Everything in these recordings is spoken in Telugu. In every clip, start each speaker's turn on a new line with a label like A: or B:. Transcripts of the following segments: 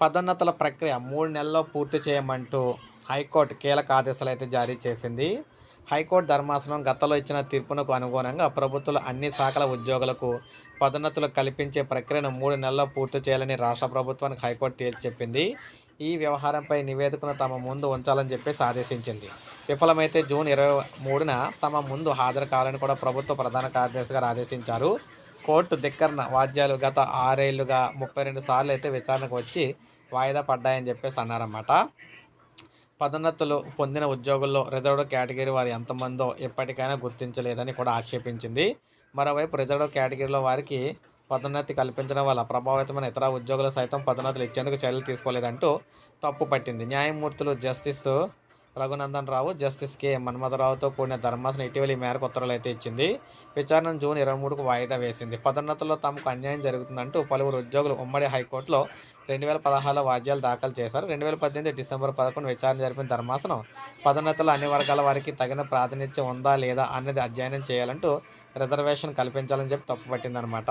A: పదోన్నతుల ప్రక్రియ మూడు నెలల్లో పూర్తి చేయమంటూ హైకోర్టు కీలక ఆదేశాలు అయితే జారీ చేసింది. హైకోర్టు ధర్మాసనం గతంలో ఇచ్చిన తీర్పునకు అనుగుణంగా ప్రభుత్వాలు అన్ని శాఖల ఉద్యోగులకు పదోన్నతులు కల్పించే ప్రక్రియను మూడు నెలల్లో పూర్తి చేయాలని రాష్ట్ర ప్రభుత్వానికి హైకోర్టు తేల్చి చెప్పింది. ఈ వ్యవహారంపై నివేదికను తమ ముందు ఉంచాలని చెప్పేసి ఆదేశించింది. విఫలమైతే జూన్ ఇరవై మూడున తమ ముందు హాజరు కావాలని కూడా ప్రభుత్వ ప్రధాన కార్యదర్శి గారు ఆదేశించారు. కోర్టు ధిక్కరణ వాద్యాలు గత ఆరేళ్ళుగా ముప్పై రెండు సార్లు అయితే విచారణకు వచ్చి వాయిదా పడ్డాయని చెప్పేసి అన్నారన్నమాట. పదోన్నతులు పొందిన ఉద్యోగుల్లో రిజర్వ్డ్ కేటగిరీ వారు ఎంతమందో ఎప్పటికైనా గుర్తించలేదని కూడా ఆక్షేపించింది. మరోవైపు రిజర్వ్డ్ కేటగిరీలో వారికి పదోన్నతి కల్పించడం వల్ల ప్రభావితమైన ఇతర ఉద్యోగులు సైతం పదోన్నతులు ఇచ్చేందుకు చర్యలు తీసుకోలేదంటూ తప్పు పట్టింది న్యాయమూర్తులు justice Raghunandan Rao justice K. మన్మథరావుతో కూడిన ధర్మాసనం ఇటీవల ఈ మేరకు ఉత్తర్వులు అయితే ఇచ్చింది. విచారణ జూన్ ఇరవై మూడుకు వాయిదా వేసింది. పదోన్నతుల్లో తమకు అన్యాయం జరుగుతుందంటూ పలువురు ఉద్యోగులు ఉమ్మడి హైకోర్టులో రెండు వేల పదహారులో వాద్యాలు దాఖలు చేశారు. రెండు వేల పద్దెనిమిది డిసెంబర్ పదకొండు విచారణ జరిపిన ధర్మాసనం పదోన్నతుల్లో అన్ని వర్గాల వారికి తగిన ప్రాతినిధ్యం ఉందా లేదా అన్నది అధ్యయనం చేయాలంటూ రిజర్వేషన్ కల్పించాలని చెప్పి తప్పుపట్టిందనమాట.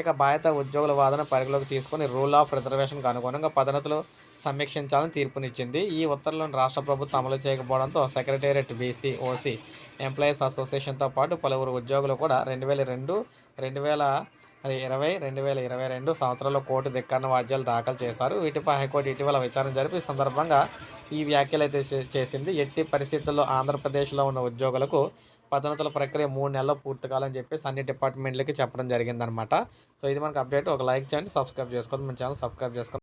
A: ఇక బాధిత ఉద్యోగుల వాదన పరిగణలోకి తీసుకుని రూల్ ఆఫ్ రిజర్వేషన్కు అనుగుణంగా పదనతులు సమీక్షించాలని తీర్పునిచ్చింది. ఈ ఉత్తర్వులను రాష్ట్ర ప్రభుత్వం అమలు చేయకపోవడంతో సెక్రటేరియట్ బీసీ ఓసీ ఎంప్లాయీస్ అసోసియేషన్తో పాటు పలువురు ఉద్యోగులు కూడా రెండు వేల రెండు రెండు వేల అది ఇరవై రెండు వేల ఇరవై రెండు సంవత్సరంలో కోర్టు ధిక్కరణ వాద్యాలు దాఖలు చేశారు. వీటిపై హైకోర్టు ఇటీవల విచారణ జరిపి సందర్భంగా ఈ వ్యాఖ్యలు అయితే చేసింది. ఎట్టి పరిస్థితుల్లో ఆంధ్రప్రదేశ్లో ఉన్న ఉద్యోగులకు పదోన్నతుల ప్రక్రియ మూడు నెలల్లో పూర్తి కావాలని చెప్పేసి అన్ని డిపార్ట్మెంట్లకి చెప్పడం జరిగిందనమాట సో ఇది మనకు అప్డేట్. ఒక లైక్ చేయండి సబ్స్క్రైబ్ చేసుకోండి. మన ఛానల్ సబ్స్క్రైబ్ చేసుకోండి.